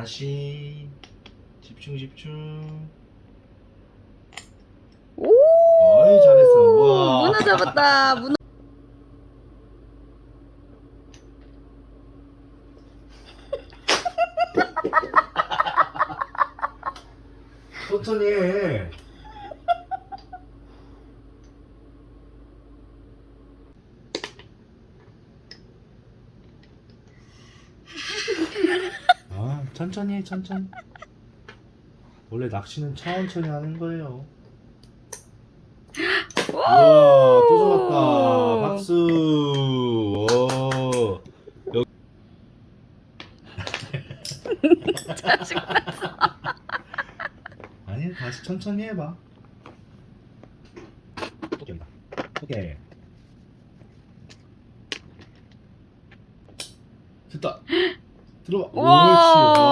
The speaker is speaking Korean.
다시 집중 집중. 오! 어이 잘했어. 와. 문어 잡았다. 문어. 천천히 해. 아, 천천히 해, 천천히. 원래 낚시는 천천히 하는 거예요. 우와, 또 잡았다. 박수. 오. 여기. 아니, 다시 천천히 해봐. 오케이, 오케이. 됐다. 들어와. 와.